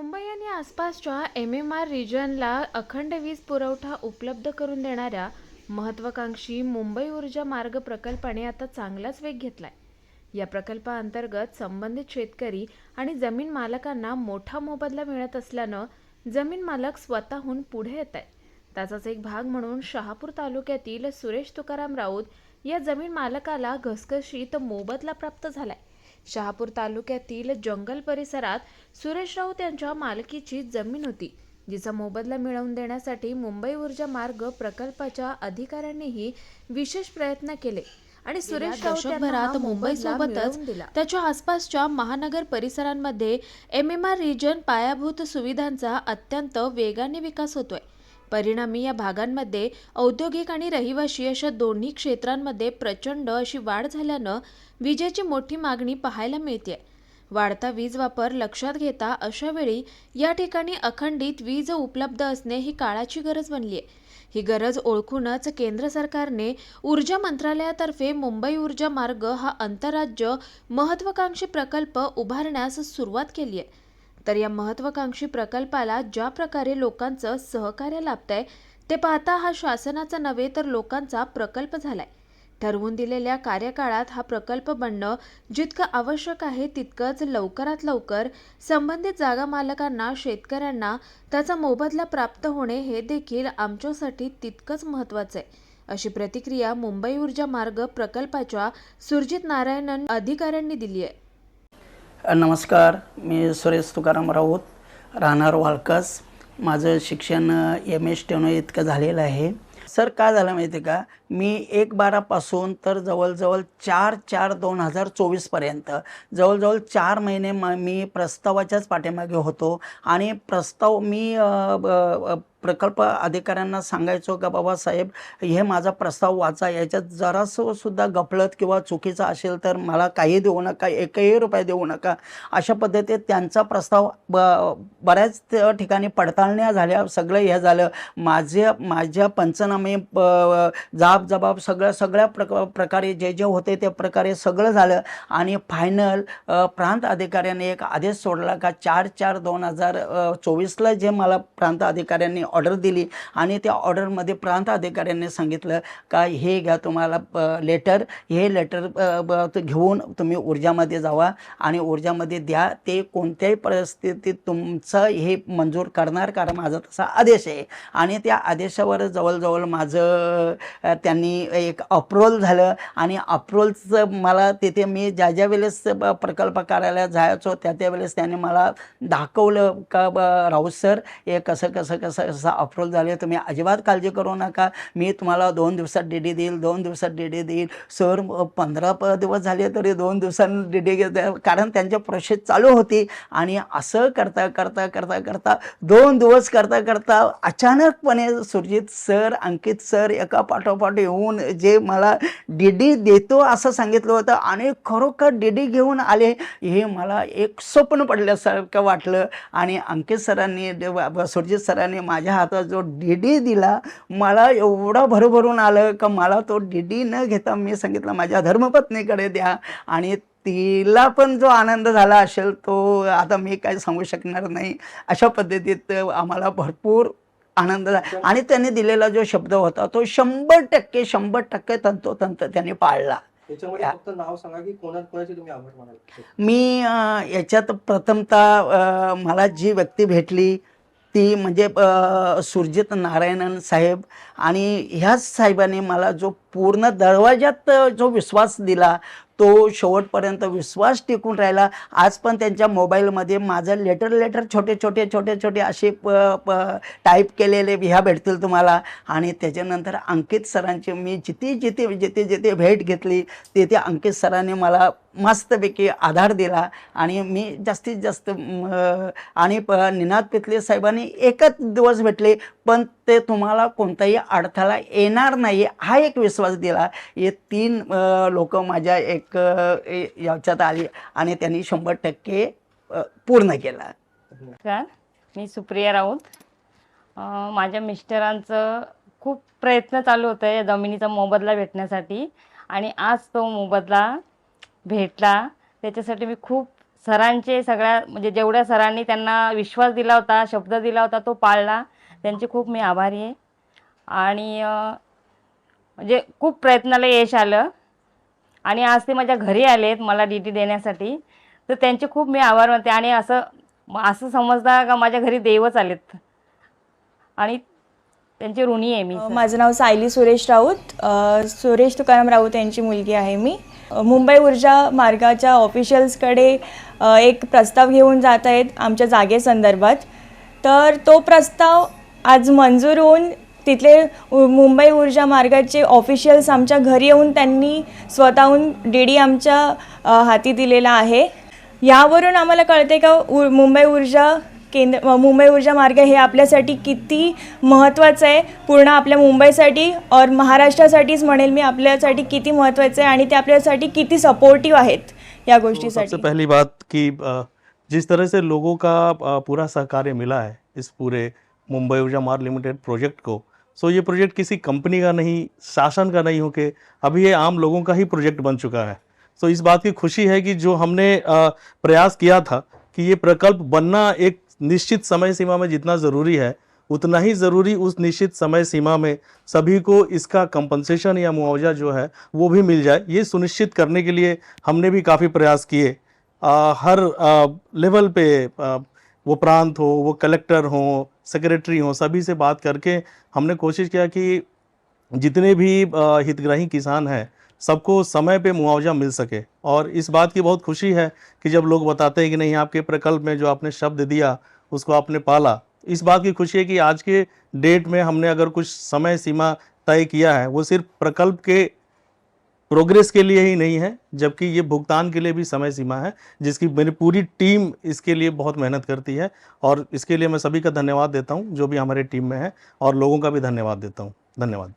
मुंबई आणि आसपासच्या M M R रिजनला अखंड वीज पुरवठा उपलब्ध करून देणाऱ्या महत्त्वाकांक्षी मुंबई ऊर्जा मार्ग प्रकल्पाने आता चांगलाच वेग घेतलाय. या प्रकल्पाअंतर्गत संबंधित शेतकरी आणि जमीन मालकांना मोठा मोबदला मिळत असल्यानं जमीन मालक स्वतःहून पुढे येत आहेत त्याचाच एक भाग म्हणून शहापूर तालुक्यातील सुरेश तुकाराम राऊत या जमीन मालकाला घसघशीत मोबदला प्राप्त झालाय. शहापूर तालुक्यातील जंगल परिसरात सुरेश राऊत यांच्या मालकीची जमीन होती जिचा मोबदला मिळवून देण्यासाठी मुंबई ऊर्जा मार्ग प्रकल्पाच्या अधिकाऱ्यांनीही विशेष प्रयत्न केले आणि सुरेश राऊत यांना मुंबईसोबतच त्याच्या आसपासच्या महानगर परिसरांमध्ये एम एम आर रिजन पायाभूत सुविधांचा अत्यंत वेगाने विकास होतोय. परिणामी या भागांमध्ये औद्योगिक आणि रहिवाशी अशा दोन्ही क्षेत्रांमध्ये प्रचंड अशी वाढ झाल्यानं विजेची मोठी मागणी पाहायला मिळते वाढता वीज वापर लक्षात घेता अशा वेळी या ठिकाणी अखंडित वीज उपलब्ध असणे ही काळाची गरज बनली आहे ही गरज ओळखूनच केंद्र सरकारने ऊर्जा मंत्रालयातर्फे मुंबई ऊर्जा मार्ग हा आंतरराज्य महत्त्वाकांक्षी प्रकल्प उभारण्यास सुरुवात केली आहे तर या महत्त्वाकांक्षी प्रकल्पाला ज्या प्रकारे लोकांचं सहकार्य लाभतंय ते पाहता हा शासनाचा नव्हे तर लोकांचा प्रकल्प झालाय. ठरवून दिलेल्या कार्यकाळात हा प्रकल्प बनणं जितकं आवश्यक आहे तितकंच लवकरात लवकर संबंधित जागा मालकांना शेतकऱ्यांना त्याचा मोबदला प्राप्त होणे हे देखील आमच्यासाठी तितकंच महत्त्वाचं आहे. अशी प्रतिक्रिया मुंबई ऊर्जा मार्ग प्रकल्पाच्या सुरजित नारायणन अधिकाऱ्यांनी दिली आहे. नमस्कार मी सुरेश तुकाराम राऊत राहणार वालकस माझं शिक्षण एम एस टेनो इतकं झालेलं आहे. सर काय झालं माहिती आहे का? मी एक बारापासून तर जवळजवळ चार चार दोन हजार चोवीसपर्यंत जवळजवळ चार महिने म मी प्रस्तावाच्याच पाठीमागे होतो. आणि प्रस्ताव मी ब- प्रकल्प अधिकाऱ्यांना सांगायचो का बाबा साहेब हे माझा प्रस्ताव वाचा. याच्यात जरासं सुद्धा गफलत किंवा चुकीचा असेल तर मला काही देऊ नका एकही रुपये देऊ नका. अशा पद्धतीत त्यांचा प्रस्ताव ब बऱ्याच ठिकाणी पडताळण्या झाल्या. सगळं हे झालं. माझे माझ्या पंचनामे ब- जाब जबाब सगळं सगळ्या प्रक प्रकारे जे जे होते त्या प्रकारे सगळं झालं. आणि फायनल प्रांत अधिकाऱ्याने एक आदेश सोडला का चार चार दोन हजार चोवीसला जे मला प्रांत अधिकाऱ्यांनी ऑर्डर दिली आणि त्या ऑर्डरमध्ये प्रांत अधिकाऱ्यांनी सांगितलं का हे घ्या तुम्हाला लेटर हे लेटर घेऊन तुम्ही ऊर्जामध्ये जावा आणि ऊर्जामध्ये द्या. ते कोणत्याही परिस्थितीत तुमचं हे मंजूर करणार कारण माझा तसा आदेश आहे. आणि त्या आदेशावर जवळजवळ माझं त्या त्यांनी एक अप्रूव्हल झालं आणि अप्रूव्हलचं मला तिथे मी ज्या ज्या वेळेस ब- प्रकल्प कार्यालयात जायचो त्या त्या वेळेस त्यांनी मला दाखवलं का ब राऊत सर हे कसं कसं कसं कसं अप्रूव्हल झालं तुम्ही अजिबात काळजी करू नका. मी तुम्हाला दोन दिवसात डी डी देईल दोन दिवसात डी डी देईल. सर पंधरा प दिवस झाले तरी दोन दिवसांनी डी डी कारण त्यांची प्रोसेस चालू होती. आणि असं करता करता करता करता दोन दिवस करता करता अचानकपणे सुरजित सर अंकित सर एका पाठोपाठ येऊन जे मला डी डी देतो असं सांगितलं होतं आणि खरोखर डी डी घेऊन आले हे मला एक स्वप्न पडल्यासारखं वाटलं. आणि अंकित सरांनी सुरजित सरांनी माझ्या हातात जो डी डी दिला मला एवढं भरभरून आलं का मला तो डी डी न घेता मी सांगितलं माझ्या धर्मपत्नीकडे द्या. आणि तिला पण जो आनंद झाला असेल तो आता मी काय सांगू शकणार नाही. अशा पद्धतीत आम्हाला भरपूर आनंद झाला. आणि त्यांनी दिलेला जो शब्द होता तो शंभर टक्के शंभर टक्के तंतोतंत त्यांनी पाळला. मी याच्यात प्रथमतः मला जी व्यक्ती भेटली ती म्हणजे सुरजित नारायणन साहेब. आणि ह्याच साहेबांनी मला जो पूर्ण दरवाजात जो विश्वास दिला तो शेवटपर्यंत विश्वास टिकून राहिला. आज पण त्यांच्या मोबाईलमध्ये माझं लेटर लेटर छोटे छोटे छोटे छोटे असे प प टाईप केलेले ह्या भेटतील तुम्हाला. आणि त्याच्यानंतर अंकित सरांची मी जिथे जिथे जिथे जिथे भेट घेतली तिथे अंकित सरांनी मला मस्तपैकी आधार दिला आणि मी जास्तीत जास्त आणि प निनाद पितले साहेबांनी एकच दिवस भेटले पण ते तुम्हाला कोणताही अडथळा येणार नाही हा एक विश्वास दिला. हे तीन लोक माझ्या एक याच्यात आली आणि त्यांनी शंभर टक्के पूर्ण केला. नमस्कार मी सुप्रिया राऊत. माझ्या मिस्टरांचं खूप प्रयत्न चालू होतं या जमिनीचा मोबदला भेटण्यासाठी आणि आज तो मोबदला भेटला. त्याच्यासाठी मी खूप सरांचे सगळ्या म्हणजे जेवढ्या सरांनी त्यांना विश्वास दिला होता शब्द दिला होता तो पाळला. त्यांचे खूप मी आभारी आहे. आणि म्हणजे खूप प्रयत्नाला यश आलं. आणि आज ते माझ्या घरी आलेत मला डी टी देण्यासाठी. तर त्यांचे खूप मी आभार मानते. आणि असं असं समजता का माझ्या घरी देवच आलेत. आणि त्यांची ऋणी आहे मी माझं नाव सायली सुरेश राऊत. सुरेश तुकाराम राऊत यांची मुलगी आहे मी. मुंबई ऊर्जा मार्गाच्या ऑफिशियल्सकडे एक प्रस्ताव घेऊन जात आहेत आमच्या जागेसंदर्भात तर तो प्रस्ताव आज मंजूर होऊन तिथले मुंबई ऊर्जा मार्गाचे ऑफिशियल्स आमच्या घरी येऊन त्यांनी स्वतःहून डी डी आमच्या हाती दिलेला आहे. यावरून आम्हाला कळते का उ मुंबई ऊर्जा केंद्र मुंबई ऊर्जा मार्ग हे आपल्यासाठी किती महत्त्वाचं आहे? पूर्ण आपल्या मुंबईसाठी और महाराष्ट्रासाठीच म्हणेल मी आपल्यासाठी किती महत्त्वाचं आहे आणि ते आपल्यासाठी किती सपोर्टिव्ह आहेत या तो गोष्टीसाठी? पहली बात कि जिस तरह से लोगों का पूरा सहकार्य मिला है इस पूरे मुंबई ऊर्जा मार्ग लिमिटेड प्रोजेक्ट को सो ये प्रोजेक्ट किसी कंपनी का नहीं शासन का नहीं होके अभी ये आम लोगों का ही प्रोजेक्ट बन चुका है। सो इस बात की खुशी है कि जो हमने प्रयास किया था कि ये प्रकल्प बनना एक निश्चित समय सीमा में जितना ज़रूरी है उतना ही ज़रूरी उस निश्चित समय सीमा में सभी को इसका कंपनसेशन या मुआवजा जो है वो भी मिल जाए। ये सुनिश्चित करने के लिए हमने भी काफ़ी प्रयास किए। हर आ, लेवल पे आ, वो प्रांत हो वो कलेक्टर हो सेक्रेटरी हो सभी से बात करके हमने कोशिश किया कि जितने भी हितग्राही किसान हैं सबको समय पे मुआवजा मिल सके। और इस बात की बहुत खुशी है कि जब लोग बताते हैं कि नहीं, आपके प्रकल्प में जो आपने शब्द दिया, उसको आपने पाला, इस बात की खुशी है कि आज के डेट में हमने अगर कुछ समय सीमा तय किया है, वो सिर्फ़ प्रकल्प के प्रोग्रेस के लिए ही नहीं है, जबकि ये भुगतान के लिए भी समय सीमा है, जिसकी मेरी पूरी टीम इसके लिए बहुत मेहनत करती है। और इसके लिए मैं सभी का धन्यवाद देता हूँ, जो भी हमारे टीम में है, और लोगों का भी धन्यवाद देता हूँ। धन्यवाद।